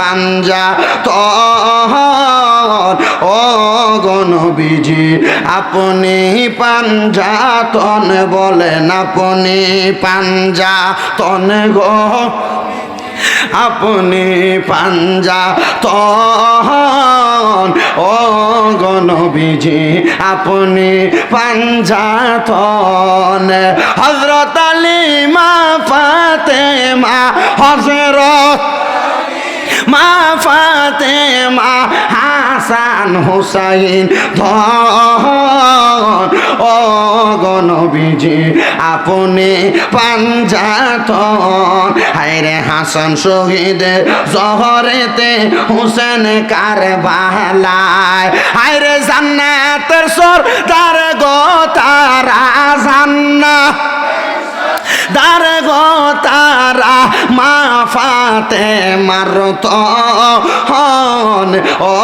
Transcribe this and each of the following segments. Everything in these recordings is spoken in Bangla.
পাঞ্জা তহন। ও গণবিজি, আপনি পাঞ্জাতন বলেন, আপনি পাঞ্জাতন গো। আপনি পাঞ্জা তহন। ও গণবিজি, আপনি পাঞ্জাতন হজরত আলী মা ফাতে মা হজরত মা ফাতেমা হাসান হুসাইন, ধন। ও গণবিজি, আপনি পাঞ্জাতন হায়রে হাসান শহীদের জহরেতে হুসেন কার বাহলায় হায়রে জান্নাতের সর তার গো তারা জান্নাত। দার গো মা ফাতে মারত হন। ও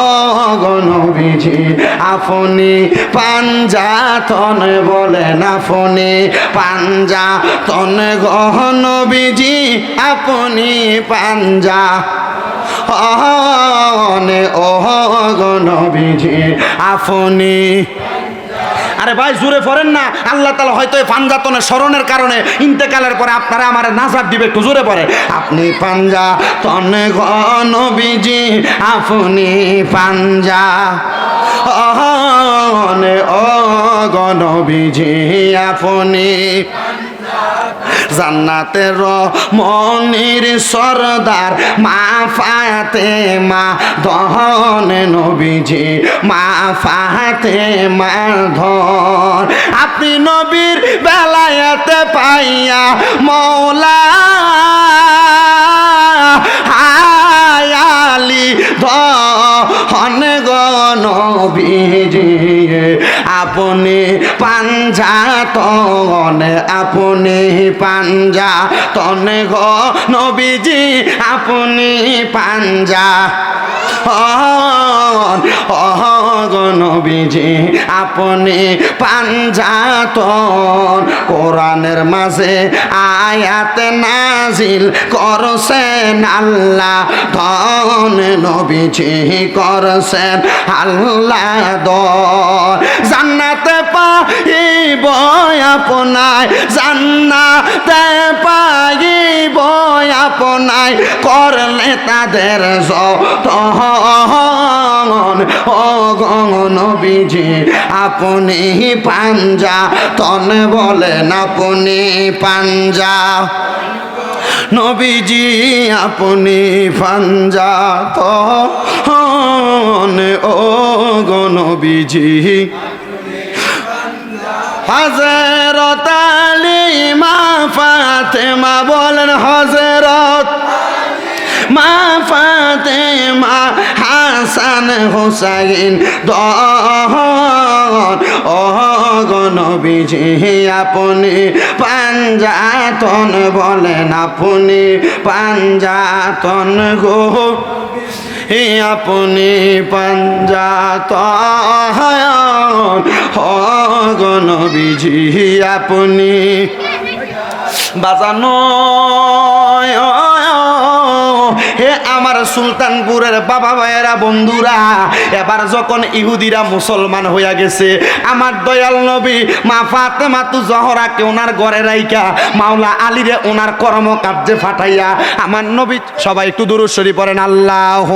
গণবিজি, আপনি পাঞ্জাতন বলেন আপনি পাঞ্জাতন গহনবিজি আপনি পাঞ্জা হন। ও গণবিজি, আপনি আরে ভাই জুড়ে পড়েন না। আল্লাহ তালা হয়তো এই পাঞ্জাতনের স্মরণের কারণে ইন্তেকালের পরে আপনারা আমার নাজার দিবে, একটু জুড়ে পড়ে। আপনি পাঞ্জা তনে গণবিজি আপনি পাঞ্জা অহনে অগণবিজি গণবিজি আপনি জান্নাতের মনির সরদার, মা ফাতে মা ধন নবীজি, মা ফাতে মা ধন। আপনি নবীর বেলায়াতে পাইয়া মৌলা হায়ালি ধন গণ গণবিজি আপনি পাঞ্জা তন আপনি পাঞ্জা তনে গ নবীজি আপনি পাঞ্জা। নবীজি, আপনি পাঞ্জাতন। কোরআনের মাঝে আয়াত নাজিল করছেন আল্লাহ, ধন নবীজি করছেন আল্লাহ দন জান্নাতে পাইব আপনায়, জান্নাতে পাইব আপনায় করলে তাদের যতন। ও নবীজি আপনি পাঞ্জা, তন বলেন আপনি পাঞ্জা। নবীজি, আপনি পাঞ্জা, তন। ও গো হজরত ফাতেমা হাসান হুসাইন দহন। ও গণবিজি আপনি পাঞ্জাতন বলেন আপনি পাঞ্জাতন গো। আপনি পাঞ্জাতন। গণবিজি আপনি বাজানো সুলতানপুরের বাবা ভাইয়েরা, বন্ধুরা, এবার যখন ইহুদিরা মুসলমান হইয়া গেছে, আমার দয়াল নবী, মা ফাতে মাতু জহরাকে ওনার ঘরে রাইকা মাওলা আলীরে ওনার কর্মকার্যে ফাটাইয়া, আমার নবী, সবাই একটু দূর সরি পড়েন আল্লাহ